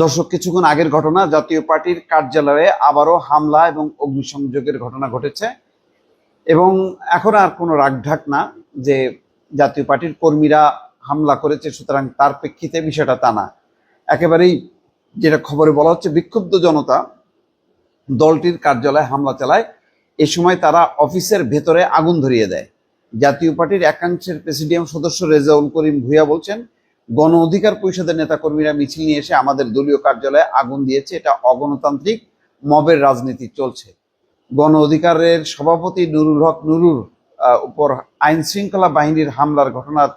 দর্শক, কিছুক্ষণ আগের ঘটনা, জাতীয় পার্টির কার্যালয়ে আবারও হামলা এবং অগ্নিসংযোগের ঘটনা ঘটেছে। এবং এখন আর কোনো রাগঢাক না যে জাতীয় পার্টির কর্মীরা হামলা করেছে, সুতরাং তার প্রেক্ষিতে বিষয়টা তা না। একেবারেই যেটা খবরে বলা হচ্ছে, বিক্ষুব্ধ জনতা দলটির কার্যালয়ে হামলা চালায়। এ সময় তারা অফিসের ভেতরে আগুন ধরিয়ে দেয়। জাতীয় পার্টির একাংশের প্রেসিডিয়াম সদস্য রেজাউল করিম ভুইয়া বলছেন গণ অধিকার পরিষদের নেতাকর্মীরা মিছিল নিয়ে এসে আমাদের দলীয় কার্যালয়ে আগুন দিয়েছে। এটা অগণতান্ত্রিক মবের রাজনীতি চলছে। গণ অধিকারের সভাপতি নুরুল হক নুরুর উপর আইন শৃঙ্খলা বাহিনীর হামলার ঘটনার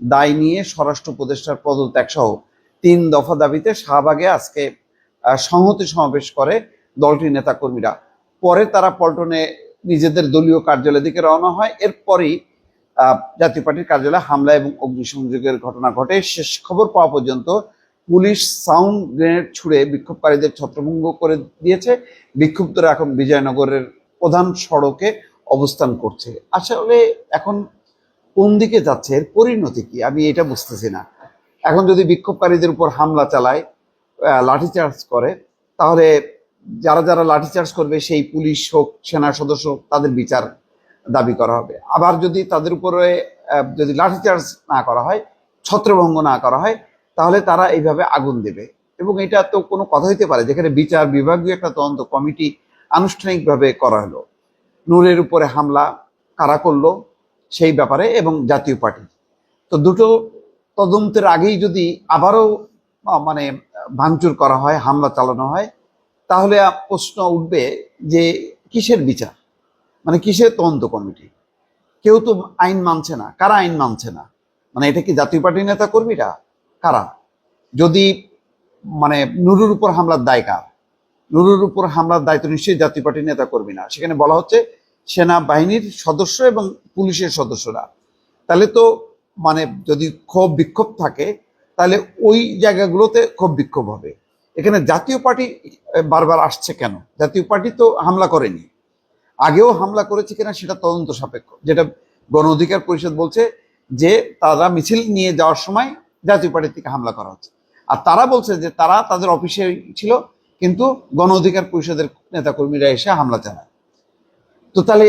দায় নিয়ে স্বরাষ্ট্র উপদেষ্টার পদত্যাগ সহ তিন দফা দাবিতে শাহবাগে আজকে সংহতি সমাবেশ করে দলটির নেতাকর্মীরা। পরে তারা পল্টনে নিজেদের দলীয় কার্যালয়ের দিকে রওনা হয়। এরপরই জাতীয় পার্টির কার্যালয়ে হামলা এবং অগ্নিসংযোগের ঘটনা ঘটে। শেষ খবর পাওয়া পর্যন্ত পুলিশ সাউন্ড গ্রেনেড ছুড়ে বিক্ষোভকারীদের ছত্রভঙ্গ করে দিয়েছে। বিক্ষুব্ধরা এখন বিজয়নগরের প্রধান সড়কে অবস্থান করছে। আসলে এখন কোন দিকে যাচ্ছে, এর পরিণতি কি? আমি এটা বুঝতেছি না। এখন যদি বিক্ষোভকারীদের উপর হামলা চালায় লাঠিচার্জ করে, তাহলে যারা যারা লাঠিচার্জ করবে, সেই পুলিশ হোক, সেনা সদস্য হোক, তাদের বিচার দাবি করা হবে। আবার যদি তাদের উপরে যদি লাঠিচার্জ না করা হয়, ছত্রভঙ্গ না করা হয়, তাহলে তারা এইভাবে আগুন দেবে। এবং এটা তো কোনো কথা হইতে পারে, যেখানে বিচার বিভাগীয় একটা তদন্ত কমিটি আনুষ্ঠানিকভাবে করা হলো। নূরের উপরে হামলা কারা করল, সেই ব্যাপারে এবং জাতীয় পার্টি। তো দুটো তদন্তের আগেই যদি আবারও মানে ভাঙচুর করা হয়, হামলা চালানো হয়, তাহলে প্রশ্ন উঠবে যে কিসের বিচার? মানে কিসের তদন্ত কমিটি? কেউ তো আইন মানছে না। কারা আইন মানছে না? মানে এটা কি জাতীয় পার্টির নেতা কর্মীরা? কারা? যদি মানে নুরুর উপর হামলার দায় কার? নুরুর উপর হামলার দায়িত্ব নিশ্চয়ই জাতীয় পার্টির নেতা কর্মী না। সেখানে বলা হচ্ছে সেনা বাহিনীর সদস্য এবং পুলিশের সদস্যরা। তাহলে তো মানে যদি ক্ষোভ বিক্ষোভ থাকে, তাহলে ওই জায়গাগুলোতে ক্ষোভ বিক্ষোভ হবে। এখানে জাতীয় পার্টি বারবার আসছে কেন? জাতীয় পার্টি তো হামলা করেনি। আগেও হামলা করেছে কিনা সেটা তদন্ত সাপেক্ষ, যেটা গণ অধিকার পরিষদ বলছে যে তারা মিছিল নিয়ে যাওয়ার সময় জাতীয় পার্টি থেকে হামলা করা হচ্ছে। আর তারা বলছে যে তারা তাদের অফিসে ছিল, কিন্তু গণ অধিকার পরিষদের নেতাকর্মীরা এসে হামলা চালায়। তো তাহলে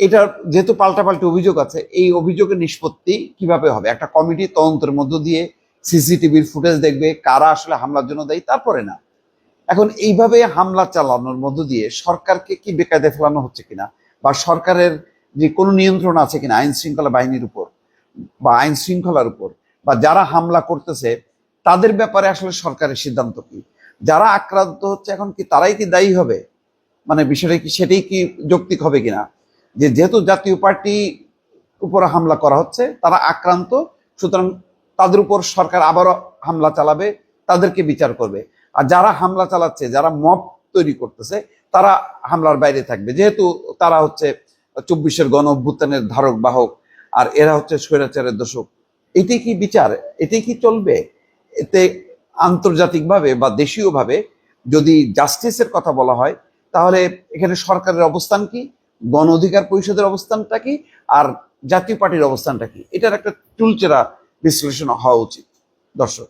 এটা যেহেতু পাল্টাপাল্টি অভিযোগ আছে, এই অভিযোগের নিষ্পত্তি কীভাবে হবে? একটা কমিটি তদন্তের মধ্য দিয়ে সিসিটিভির ফুটেজ দেখবে কারা আসলে হামলার জন্য দেয়, তারপরে না। এখন এইভাবে হামলা চালানোর মধ্য দিয়ে সরকারকে কি বেকায়দে ফেলানো হচ্ছে কিনা? বা সরকারের যে কোনো নিয়ন্ত্রণ আছে কিনা আইন শৃঙ্খলা বাহিনীর উপর? বা আইন শৃঙ্খলার উপর? বা যারা হামলা করতেছে, তাদের ব্যাপারে আসলে সরকারের সিদ্ধান্ত কি? যারা আক্রান্ত হচ্ছে এখন কি তারাই কি দায়ী হবে? মানে বিষয়টা কি, সেটাই কি যৌক্তিক হবে কিনা? যে যেহেতু জাতীয় পার্টি উপর হামলা করা হচ্ছে, তারা আক্রান্ত, সুতরাং তাদের উপর সরকার আবারও হামলা চালাবে, তাদেরকে বিচার করবে। আর যারা হামলা চালাচ্ছে, যারা মব তৈরি করতেছে, তারা হামলার বাইরে থাকবে। যেহেতু তারা হচ্ছে চব্বিশের গণ অভ্যুত্থানের ধারক বাহক, আর এরা হচ্ছে স্বৈরাচারের দোষক। এটাই কি বিচার? এটাই কি চলবে? এতে আন্তর্জাতিকভাবে বা দেশীয়ভাবে যদি জাস্টিসের কথা বলা হয়, তাহলে এখানে সরকারের অবস্থান কি? গণ অধিকার পরিষদের অবস্থানটা কি? আর জাতীয় পার্টির অবস্থানটা কি? এটার একটা চুলচেরা বিশ্লেষণ হওয়া উচিত। দর্শক।